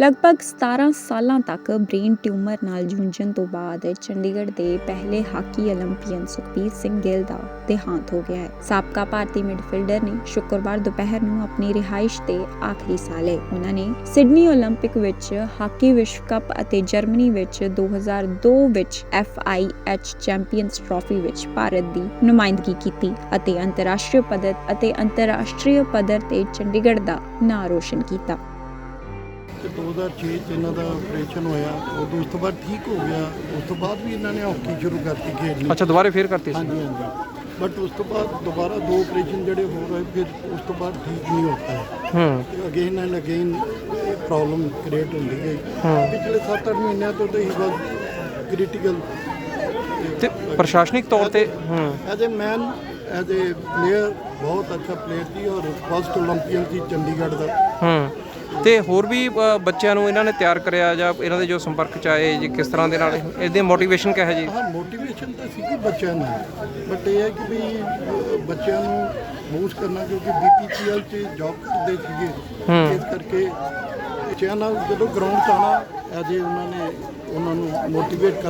ਲਗਭਗ 17 ਸਾਲਾਂ ਤੱਕ ਬ੍ਰੇਨ ਟਿਊਮਰ ਨਾਲ ਜੂਝਣ ਤੋਂ ਬਾਅਦ ਚੰਡੀਗੜ੍ਹ ਦੇ ਪਹਿਲੇ ਹਾਕੀ 올림픽ੀਅਨ ਸੁਖਬੀਰ ਸਿੰਘ ਗਿੱਲ ਦਾ ਦੇਹਾਂਤ ਹੋ ਗਿਆ ਹੈ। ਸਾਬਕਾ ਭਾਰਤੀ ਮਿਡਫੀਲਡਰ ਨੇ ਸ਼ੁੱਕਰਵਾਰ ਦੁਪਹਿਰ ਨੂੰ ਆਪਣੀ ਰਿਹਾਇਸ਼ ਤੇ ਆਖਰੀ ਸਾਹ ਲਏ। ਉਹਨਾਂ ਨੇ ਸਿਡਨੀ 올림픽 ਵਿੱਚ ਹਾਕੀ ਵਿਸ਼ਵ ਕੱਪ ਅਤੇ ਜਰਮਨੀ ਵਿੱਚ 2002 ਵਿੱਚ FIH ਚੈਂਪੀਅਨਸ ਟਰਾਫੀ ਵਿੱਚ ਭਾਰਤ ਦੀ ਨੁਮਾਇੰਦਗੀ ਕੀਤੀ ਅਤੇ ਅੰਤਰਰਾਸ਼ਟਰੀ ਪੱਧਰ ਅਤੇ ਅੰਤਰਰਾਸ਼ਟਰੀ ਪੱਧਰ ਤੇ ਚੰਡੀਗੜ੍ਹ ਦਾ ਨਾਂ ਰੋਸ਼ਨ ਕੀਤਾ। ਤੇ 2006 ਚ ਇਹਨਾਂ ਦਾ ਆਪਰੇਸ਼ਨ ਹੋਇਆ ਉਦੋਂ ਉਸ ਤੋਂ ਬਾਅਦ ਠੀਕ ਹੋ ਗਿਆ ਉਸ ਤੋਂ ਬਾਅਦ ਵੀ ਇਹਨਾਂ ਨੇ ਹਾਕੀ ਸ਼ੁਰੂ ਕਰਤੀ ਖੇਡਣੀ। ਅੱਛਾ ਦੁਬਾਰੇ ਫੇਰ ਕਰਤੀ ਸੀ? ਹਾਂਜੀ ਹਾਂਜੀ। ਬਟ ਉਸ ਤੋਂ ਬਾਅਦ ਦੁਬਾਰਾ ਦੋ ਆਪਰੇਸ਼ਨ ਜਿਹੜੇ ਹੋ ਰਹੇ ਫਿਰ ਉਸ ਤੋਂ ਬਾਅਦ ਠੀਕ ਨਹੀਂ ਹੋਤਾ ਹੈ। ਹੂੰ again and again problem create ਹੁੰਦੀ ਗਈ ਹਾਂ। ਪਿਛਲੇ 7-8 ਮਹੀਨਿਆਂ ਤੋਂ ਤਾਂ ਹੀ ਬਸ ਕ੍ਰਿਟੀਕਲ ਤੇ ਪ੍ਰਸ਼ਾਸਨਿਕ ਤੌਰ ਤੇ ਹੂੰ। As a man as a player ਬਹੁਤ ਅੱਛਾ ਪਲੇਅਰ ਸੀ ਔਰ ਫਸਟ 올림픽ੀਅਨ ਸੀ ਚੰਡੀਗੜ੍ਹ ਦਾ। ਹੂੰ। ਤੇ ਹੋਰ ਵੀ ਬੱਚਿਆਂ ਨੂੰ ਇਹਨਾਂ ਨੇ ਤਿਆਰ ਕਰਿਆ ਜਾਂ ਇਹਨਾਂ ਦੇ ਜੋ ਸੰਪਰਕ ਚ ਆਏ ਜੀ ਕਿਸ ਤਰ੍ਹਾਂ ਦੇ ਨਾਲ ਇਹਦੀ ਮੋਟੀਵੇਸ਼ਨ ਕਿਹਾ ਜੀ ਹਾਂ ਮੋਟੀਵੇਸ਼ਨ ਤਾਂ ਸੀਗੀ ਬੱਚਿਆਂ ਨੂੰ। ਬਟ ਇਹ ਹੈ ਕਿ ਵੀ ਬੱਚਿਆਂ ਨੂੰ ਮੂਵ ਕਰਨਾ ਕਿਉਂਕਿ ਬੀਪੀਪੀਐਲ 'ਚ ਜੌਬ ਕਰਦੇ ਸੀਗੇ। ਇਸ ਕਰਕੇ ਬੱਚਿਆਂ ਜਦੋਂ ਗਰਾਊਂਡ 'ਚ ਆਉਣਾ ਐਜ਼ ਉਹਨਾਂ ਨੇ ਉਹਨਾਂ ਨੂੰ ਮੋਟੀਵੇਟ ਕਰ